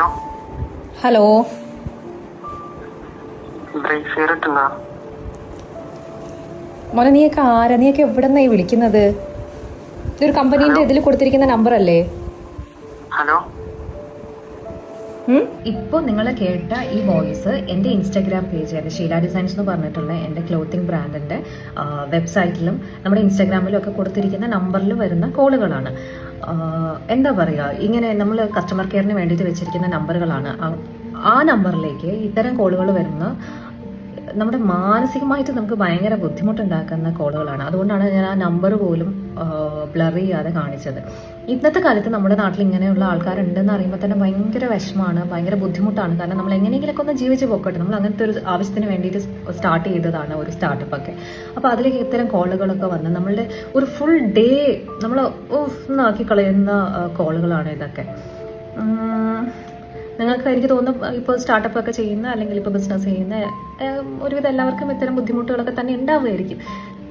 Hello? Hello മോനെ നീയൊക്കെ ആരാ? നീയൊക്കെ എവിടെ നിന്നായി വിളിക്കുന്നത്? ഇതൊരു കമ്പനീന്റെ ഇതിൽ കൊടുത്തിരിക്കുന്ന നമ്പർ അല്ലേ ഹലോ? ഇപ്പോൾ നിങ്ങൾ കേട്ട ഈ വോയിസ് എന്റെ ഇൻസ്റ്റാഗ്രാം പേജ് എന്റെ ഷീല ഡിസൈൻസ് എന്ന് പറഞ്ഞിട്ടുള്ള എന്റെ ക്ലോത്തിങ് ബ്രാൻഡിന്റെ വെബ്സൈറ്റിലും നമ്മുടെ ഇൻസ്റ്റാഗ്രാമിലും ഒക്കെ കൊടുത്തിരിക്കുന്ന നമ്പറിൽ വരുന്ന കോളുകളാണ്. എന്താ പറയുക ഇങ്ങനെ നമ്മൾ കസ്റ്റമർ കെയറിന് വേണ്ടിയിട്ട് വെച്ചിരിക്കുന്ന നമ്പറുകളാണ് ആ- നമ്പറിലേക്ക് ഇത്തരം കോളുകൾ വരുന്ന നമ്മുടെ മാനസികമായിട്ട് നമുക്ക് ഭയങ്കര ബുദ്ധിമുട്ടുണ്ടാക്കുന്ന കോളുകളാണ്. അതുകൊണ്ടാണ് ഞാൻ ആ നമ്പർ പോലും ബ്ലർ ചെയ്യാതെ കാണിച്ചത്. ഇന്നത്തെ കാലത്ത് നമ്മുടെ നാട്ടിൽ ഇങ്ങനെയുള്ള ആൾക്കാരുണ്ടെന്ന് അറിയുമ്പോൾ തന്നെ ഭയങ്കര വിഷമമാണ് ഭയങ്കര ബുദ്ധിമുട്ടാണ്. കാരണം നമ്മൾ എങ്ങനെയെങ്കിലൊക്കെ ഒന്ന് ജീവിച്ച് പോക്കട്ടെ. നമ്മൾ അങ്ങനത്തെ ഒരു ആവശ്യത്തിന് വേണ്ടിയിട്ട് സ്റ്റാർട്ട് ചെയ്തതാണ് ഒരു സ്റ്റാർട്ടപ്പ് ഒക്കെ. അപ്പോൾ അതിലേക്ക് ഇത്തരം കോളുകളൊക്കെ വന്ന് നമ്മളുടെ ഒരു ഫുൾ ഡേ നമ്മൾ ഒന്നാക്കി കളയുന്ന കോളുകളാണ് ഇതൊക്കെ. നിങ്ങൾക്ക് എനിക്ക് തോന്നുന്നു ഇപ്പോൾ സ്റ്റാർട്ടപ്പ് ഒക്കെ ചെയ്യുന്ന അല്ലെങ്കിൽ ഇപ്പോൾ ബിസിനസ് ചെയ്യുന്ന ഒരുവിധം എല്ലാവർക്കും ഇത്തരം ബുദ്ധിമുട്ടുകളൊക്കെ തന്നെ ഉണ്ടാവുമായിരിക്കും.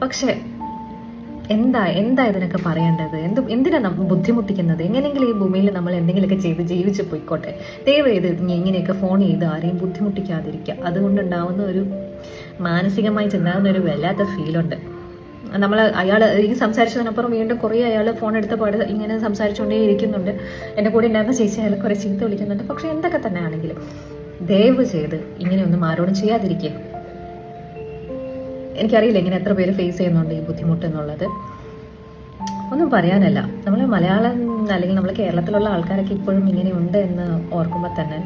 പക്ഷേ എന്താ എന്താ ഇതിനൊക്കെ പറയേണ്ടത്? എന്ത് എന്തിനാ നമ്മൾ ബുദ്ധിമുട്ടിക്കുന്നത്? എങ്ങനെയെങ്കിലും ഈ ഭൂമിയിൽ നമ്മൾ എന്തെങ്കിലുമൊക്കെ ചെയ്ത് ജീവിച്ച് പോയിക്കോട്ടെ. ദയവ് ചെയ്ത് ഇങ്ങനെയൊക്കെ ഫോൺ ചെയ്ത് ആരെയും ബുദ്ധിമുട്ടിക്കാതിരിക്കുക. അതുകൊണ്ടുണ്ടാവുന്ന ഒരു മാനസികമായി ചെന്നാകുന്ന ഒരു വല്ലാത്ത ഫീലുണ്ട് നമ്മൾ അയാൾ ഈ സംസാരിച്ചതിനപ്പുറം വീണ്ടും കുറേ അയാൾ ഫോൺ എടുത്ത പാട് ഇങ്ങനെ സംസാരിച്ചുകൊണ്ടേ ഇരിക്കുന്നുണ്ട്. എന്റെ കൂടെ ഉണ്ടായിരുന്ന ചേച്ചി അയാൾ കുറേ ചീത്ത വിളിക്കുന്നുണ്ട്. പക്ഷെ എന്തൊക്കെ തന്നെ ആണെങ്കിലും ദയവ് ചെയ്ത് ഇങ്ങനെയൊന്നും ആരോടും ചെയ്യാതിരിക്കുക. എനിക്കറിയില്ല ഇങ്ങനെ എത്ര പേര് ഫേസ് ചെയ്യുന്നുണ്ട് ഈ ബുദ്ധിമുട്ട് എന്നുള്ളത് ഒന്നും പറയാനല്ല. നമ്മൾ മലയാളം അല്ലെങ്കിൽ നമ്മൾ കേരളത്തിലുള്ള ആൾക്കാരൊക്കെ ഇപ്പോഴും ഇങ്ങനെ ഉണ്ട് എന്ന് ഓർക്കുമ്പോൾ തന്നെ.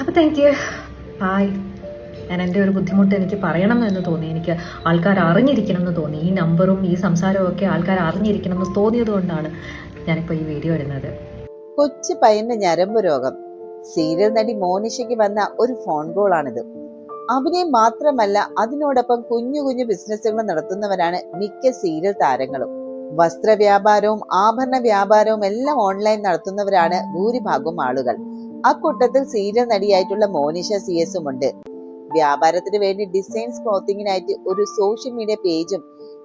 അപ്പോൾ താങ്ക് യു ബായ് ഞാൻ എന്റെ ഒരു ബുദ്ധിമുട്ട് എനിക്ക് പറയണം എന്ന് തോന്നി. എനിക്ക് ആൾക്കാർ അറിഞ്ഞിരിക്കണം എന്ന് തോന്നി. ഈ നമ്പറും ഈ സംസാരവും ഒക്കെ ആൾക്കാർ അറിഞ്ഞിരിക്കണം എന്ന് തോന്നിയത് കൊണ്ടാണ് ഞാനിപ്പോൾ ഈ വീഡിയോ ഇടുന്നത്. കൊച്ചു പയ്യന്റെ ഞരമ്പ് രോഗം. സീരിയൽ നടി മോനിഷയ്ക്ക് വന്ന ഒരു ഫോൺ കോളാണിത് അഭിനയം മാത്രമല്ല അതിനോടൊപ്പം കുഞ്ഞു കുഞ്ഞു ബിസിനസ്സുകൾ നടത്തുന്നവരാണ് മിക്ക സീരിയൽ താരങ്ങളും. വസ്ത്ര വ്യാപാരവും ആഭരണ വ്യാപാരവും എല്ലാം ഓൺലൈൻ നടത്തുന്നവരാണ് ഭൂരിഭാഗം ആളുകൾ. അക്കൂട്ടത്തിൽ സീരിയൽ നടിയായിട്ടുള്ള മോനിഷ സി എസും ഉണ്ട്. വ്യാപാരത്തിന് വേണ്ടി ഡിസൈൻസ് ക്ലോത്തിങ്ങിനായിട്ട് ഒരു സോഷ്യൽ മീഡിയ പേജും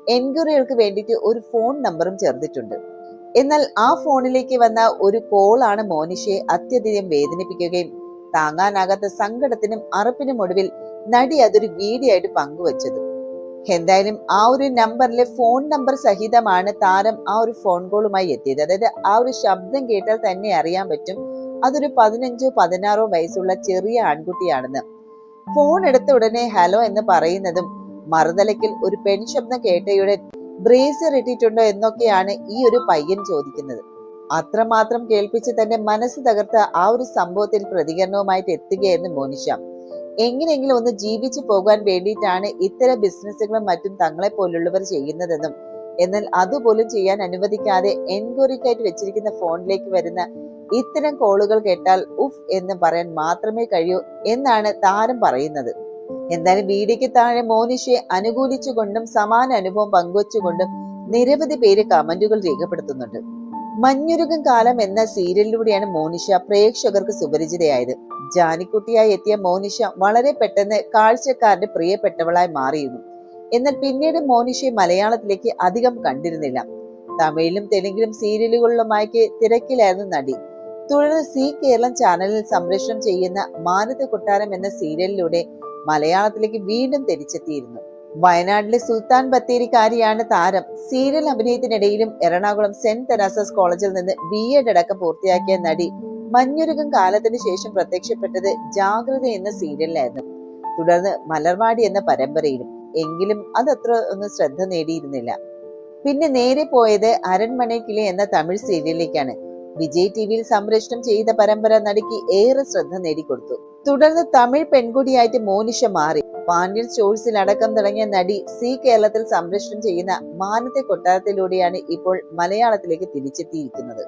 എൻക്വയറികൾക്ക് വേണ്ടിയിട്ട് ഒരു ഫോൺ നമ്പറും ചേർത്തിട്ടുണ്ട്. എന്നാൽ ആ ഫോണിലേക്ക് വന്ന ഒരു കോളാണ് മോനിഷയെ അത്യധികം വേദനിപ്പിക്കുകയും താങ്ങാനാകാത്ത സങ്കടത്തിനും അറപ്പിനും ഒടുവിൽ നടി അതൊരു വീഡിയോ ആയിട്ട് പങ്കുവച്ചത്. എന്തായാലും ആ ഒരു നമ്പറിലെ ഫോൺ നമ്പർ സഹിതമാണ് താരം ആ ഒരു ഫോൺ കോളുമായി എത്തിയത്. അതായത് ആ ഒരു ശബ്ദം കേട്ടാൽ തന്നെ അറിയാൻ പറ്റും. അതൊരു പതിനഞ്ചോ പതിനാറോ വയസ്സുള്ള ചെറിയ ആൺകുട്ടിയാണെന്ന്. ഫോൺ എടുത്ത ഉടനെ ഹലോ എന്ന് പറയുന്നതും മറുതലയ്ക്കിൽ ഒരു പെൺ ശബ്ദം കേട്ടയുടെ ബ്രേസർ ഇട്ടിട്ടുണ്ടോ എന്നൊക്കെയാണ് ഈ ഒരു പയ്യൻ ചോദിക്കുന്നത്. അത്രമാത്രം കേൾപ്പിച്ച് തന്റെ മനസ്സ് തകർത്ത ആ ഒരു സംഭവത്തിൽ പ്രതികരണവുമായിട്ട് എത്തുകയായിരുന്നു മോനിഷ. എങ്ങനെയെങ്കിലും ഒന്ന് ജീവിച്ചു പോകാൻ വേണ്ടിയിട്ടാണ് ഇത്തരം ബിസിനസ്സുകളും മറ്റും തങ്ങളെ പോലുള്ളവർ ചെയ്യുന്നതെന്നും. എന്നാൽ അതുപോലും ചെയ്യാൻ അനുവദിക്കാതെ എൻക്വയറിക്കായിട്ട് വെച്ചിരിക്കുന്ന ഫോണിലേക്ക് വരുന്ന ഇത്തരം കോളുകൾ കേട്ടാൽ ഉഫ് എന്ന് പറയാൻ മാത്രമേ കഴിയൂ എന്നാണ് താരം പറയുന്നത്. എന്തായാലും വീഡിയോയ്ക്ക് താഴെ മോനിഷയെ അനുകൂലിച്ചുകൊണ്ടും സമാന അനുഭവം പങ്കുവച്ചുകൊണ്ടും നിരവധി പേര് കമന്റുകൾ രേഖപ്പെടുത്തുന്നുണ്ട്. മഞ്ഞുരുകം കാലം എന്ന സീരിയലിലൂടെയാണ് മോനിഷ പ്രേക്ഷകർക്ക് സുപരിചിതയായത്. ജാനിക്കുട്ടിയായി എത്തിയ മോനിഷ വളരെ പെട്ടെന്ന് കാഴ്ചക്കാരുടെ പ്രിയപ്പെട്ടവളായി മാറിയിരുന്നു. എന്നാൽ പിന്നീട് മോനിഷയെ മലയാളത്തിലേക്ക് അധികം കണ്ടിരുന്നില്ല. തമിഴിലും തെലുങ്കിലും സീരിയലുകളിലുമായി തിരക്കിലായിരുന്നു നടി. തുടർന്ന് സി കേരളം ചാനലിൽ സംപ്രേഷണം ചെയ്യുന്ന മാനത്തെ കൊട്ടാരം എന്ന സീരിയലിലൂടെ മലയാളത്തിലേക്ക് വീണ്ടും തിരിച്ചെത്തിയിരുന്നു. വയനാട്ടിലെ സുൽത്താൻ ബത്തേരിക്കാരിയാണ് താരം. സീരിയൽ അഭിനയത്തിനിടയിലും എറണാകുളം സെന്റ് തെരാസസ് കോളേജിൽ നിന്ന് ബി എഡ് അടക്കം പൂർത്തിയാക്കിയ നടി മഞ്ഞുരുകം കാലത്തിന് ശേഷം പ്രത്യക്ഷപ്പെട്ടത് ജാഗ്രത എന്ന സീരിയലിലായിരുന്നു. തുടർന്ന് മലർവാടി എന്ന പരമ്പരയിലും. എങ്കിലും അതത്ര ഒന്നും ശ്രദ്ധ നേടിയിരുന്നില്ല. പിന്നെ നേരെ പോയത് അരൺമണയ്ക്കിലെ എന്ന തമിഴ് സീരിയലിലേക്കാണ്. വിജയ് ടി വിയിൽ സംപ്രേഷണം ചെയ്ത പരമ്പര നടിക്ക് ഏറെ ശ്രദ്ധ നേടിക്കൊടുത്തു. തുടർന്ന് തമിഴ് പെൺകുടിയായിട്ട് മോനിഷ മാറി. പാണ്ഡ്യൻ സ്റ്റോഴ്സിൽ അടക്കം തുടങ്ങിയ നടി സി കേരളത്തിൽ സംരക്ഷണം ചെയ്യുന്ന മാനത്തെ കൊട്ടാരത്തിലൂടെയാണ് ഇപ്പോൾ മലയാളത്തിലേക്ക് തിരിച്ചെത്തിയിരിക്കുന്നത്.